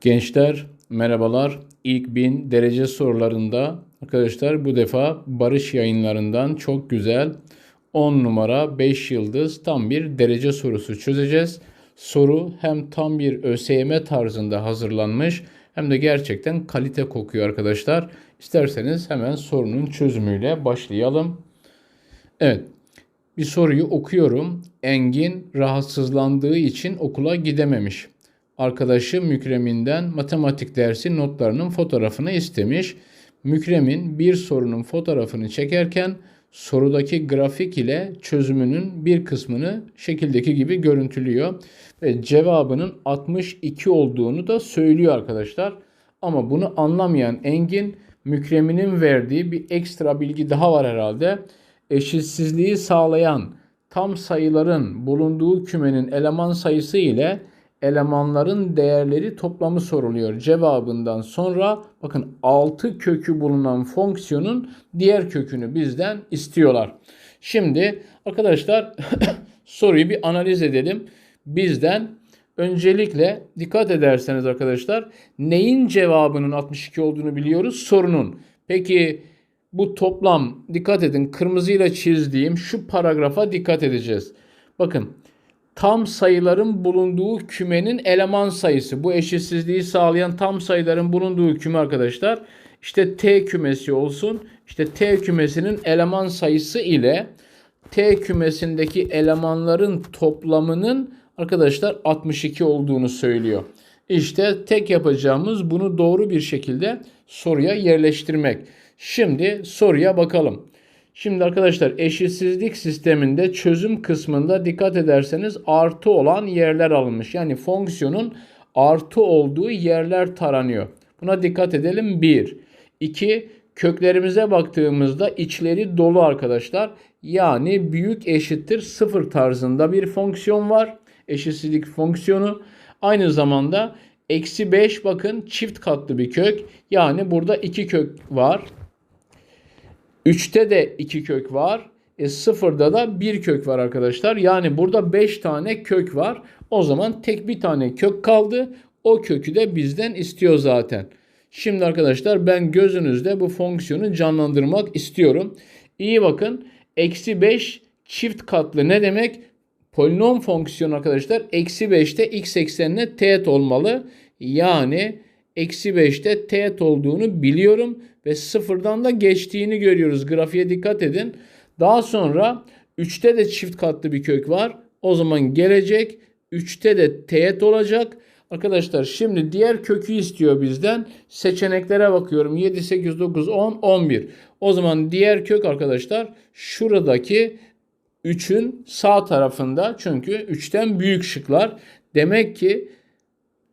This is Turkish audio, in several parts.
Gençler merhabalar. İlk bin derece sorularında arkadaşlar bu defa Barış yayınlarından çok güzel 10 numara 5 yıldız tam bir derece sorusu çözeceğiz. Soru hem tam bir ÖSYM tarzında hazırlanmış hem de gerçekten kalite kokuyor arkadaşlar. İsterseniz hemen sorunun çözümüyle başlayalım. Evet. Bir soruyu okuyorum. Engin rahatsızlandığı için okula gidememiş arkadaşı Mükrem'inden matematik dersi notlarının fotoğrafını istemiş. Mükremin bir sorunun fotoğrafını çekerken sorudaki grafik ile çözümünün bir kısmını şekildeki gibi görüntülüyor ve cevabının 62 olduğunu da söylüyor arkadaşlar. Ama bunu anlamayan Engin Mükreminin verdiği bir ekstra bilgi daha var herhalde. Eşitsizliği sağlayan tam sayıların bulunduğu kümenin eleman sayısı ile elemanların değerleri toplamı soruluyor. Cevabından sonra bakın 6 kökü bulunan fonksiyonun diğer kökünü bizden istiyorlar. Şimdi arkadaşlar soruyu bir analiz edelim. Bizden öncelikle dikkat ederseniz arkadaşlar neyin cevabının 62 olduğunu biliyoruz sorunun. Peki bu toplam dikkat edin kırmızıyla çizdiğim şu paragrafa dikkat edeceğiz. Bakın tam sayıların bulunduğu kümenin eleman sayısı. Bu eşitsizliği sağlayan tam sayıların bulunduğu küme arkadaşlar. İşte T kümesi olsun. İşte T kümesinin eleman sayısı ile T kümesindeki elemanların toplamının arkadaşlar 62 olduğunu söylüyor. İşte tek yapacağımız bunu doğru bir şekilde soruya yerleştirmek. Şimdi soruya bakalım. Şimdi arkadaşlar eşitsizlik sisteminde çözüm kısmında dikkat ederseniz artı olan yerler alınmış. Yani fonksiyonun artı olduğu yerler taranıyor. Buna dikkat edelim. 1. 2. Köklerimize baktığımızda içleri dolu arkadaşlar. Yani büyük eşittir 0 tarzında bir fonksiyon var. Eşitsizlik fonksiyonu. Aynı zamanda eksi 5 bakın çift katlı bir kök. Yani burada 2 kök var. 3'te de 2 kök var. E 0'da da 1 kök var arkadaşlar. Yani burada 5 tane kök var. O zaman tek bir tane kök kaldı. O kökü de bizden istiyor zaten. Şimdi arkadaşlar ben gözünüzde bu fonksiyonu canlandırmak istiyorum. İyi bakın. Eksi 5 çift katlı ne demek? Polinom fonksiyonu arkadaşlar eksi 5'te x eksenine teğet olmalı. Yani eksi 5'te teğet olduğunu biliyorum ve sıfırdan da geçtiğini görüyoruz. Grafiğe dikkat edin. Daha sonra 3'te de çift katlı bir kök var. O zaman gelecek 3'te de teğet olacak. Arkadaşlar şimdi diğer kökü istiyor bizden. Seçeneklere bakıyorum. 7, 8, 9, 10, 11. O zaman diğer kök arkadaşlar şuradaki 3'ün sağ tarafında. Çünkü 3'ten büyük şıklar. Demek ki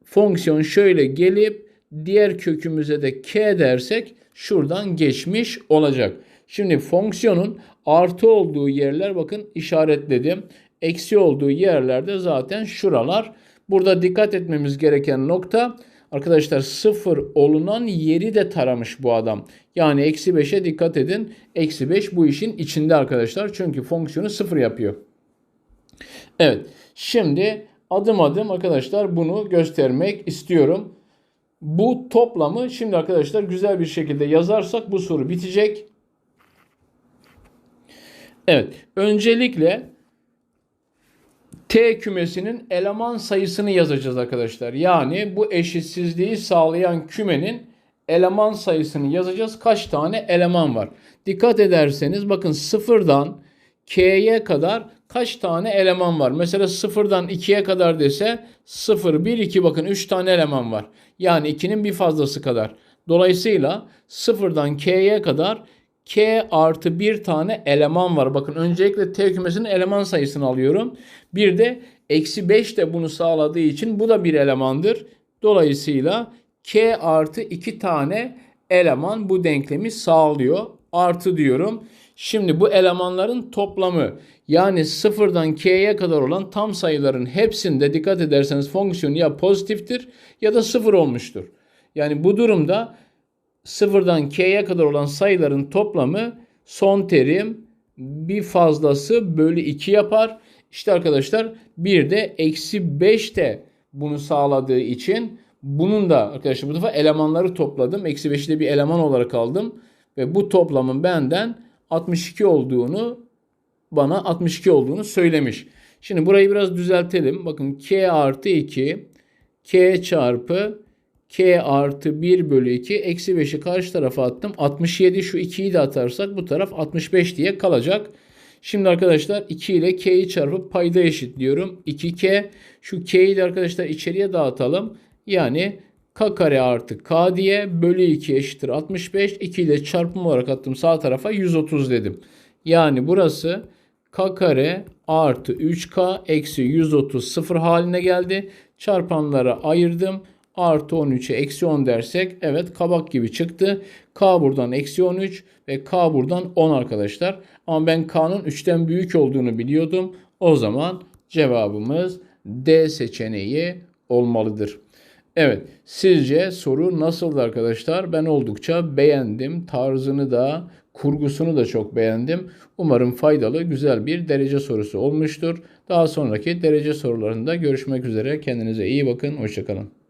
fonksiyon şöyle gelip diğer kökümüze de k dersek şuradan geçmiş olacak. Şimdi fonksiyonun artı olduğu yerler bakın işaretledim. Eksi olduğu yerlerde zaten şuralar. Burada dikkat etmemiz gereken nokta arkadaşlar sıfır olunan yeri de taramış bu adam. Yani eksi 5'e dikkat edin. Eksi 5 bu işin içinde arkadaşlar. Çünkü fonksiyonu sıfır yapıyor. Evet şimdi adım adım arkadaşlar bunu göstermek istiyorum. Bu toplamı şimdi arkadaşlar güzel bir şekilde yazarsak bu soru bitecek. Evet. Öncelikle T kümesinin eleman sayısını yazacağız arkadaşlar. Yani bu eşitsizliği sağlayan kümenin eleman sayısını yazacağız. Kaç tane eleman var? Dikkat ederseniz bakın sıfırdan K'ye kadar kaç tane eleman var? Mesela sıfırdan 2'ye kadar dese 0, 1, 2 bakın 3 tane eleman var. Yani 2'nin bir fazlası kadar. Dolayısıyla sıfırdan K'ye kadar K artı bir tane eleman var. Bakın öncelikle T kümesinin eleman sayısını alıyorum. Bir de eksi 5 de bunu sağladığı için bu da bir elemandır. Dolayısıyla K artı 2 tane eleman bu denklemi sağlıyor. Artı diyorum. Şimdi bu elemanların toplamı yani sıfırdan k'ye kadar olan tam sayıların hepsinde dikkat ederseniz fonksiyon ya pozitiftir ya da sıfır olmuştur. Yani bu durumda sıfırdan k'ye kadar olan sayıların toplamı son terim bir fazlası bölü 2 yapar. İşte arkadaşlar bir de eksi 5 de bunu sağladığı için Bunun da arkadaşlar bu defa elemanları topladım. Eksi 5'i de bir eleman olarak aldım. Ve bu toplamın benden 62 olduğunu bana 62 olduğunu söylemiş. Şimdi burayı biraz düzeltelim. Bakın k artı 2 k çarpı k artı 1 bölü 2 eksi 5'i karşı tarafa attım. 67 şu 2'yi de atarsak bu taraf 65 diye kalacak. Şimdi arkadaşlar 2 ile k'yi çarpıp payda eşitliyorum. 2k şu k'yi de arkadaşlar içeriye dağıtalım. Yani k kare artı k diye bölü 2 eşittir 65. 2 ile çarpım olarak attım sağ tarafa 130 dedim. Yani burası k kare artı 3k eksi 130 sıfır haline geldi. Çarpanlara ayırdım. Artı 13'e eksi 10 dersek evet kabak gibi çıktı. K buradan eksi 13 ve K buradan 10 arkadaşlar. Ama ben K'nın 3'ten büyük olduğunu biliyordum. O zaman cevabımız D seçeneği olmalıdır. Evet, sizce soru nasıldı arkadaşlar? Ben oldukça beğendim. Tarzını da, kurgusunu da çok beğendim. Umarım faydalı, güzel bir derece sorusu olmuştur. Daha sonraki derece sorularında görüşmek üzere. Kendinize iyi bakın. Hoşçakalın.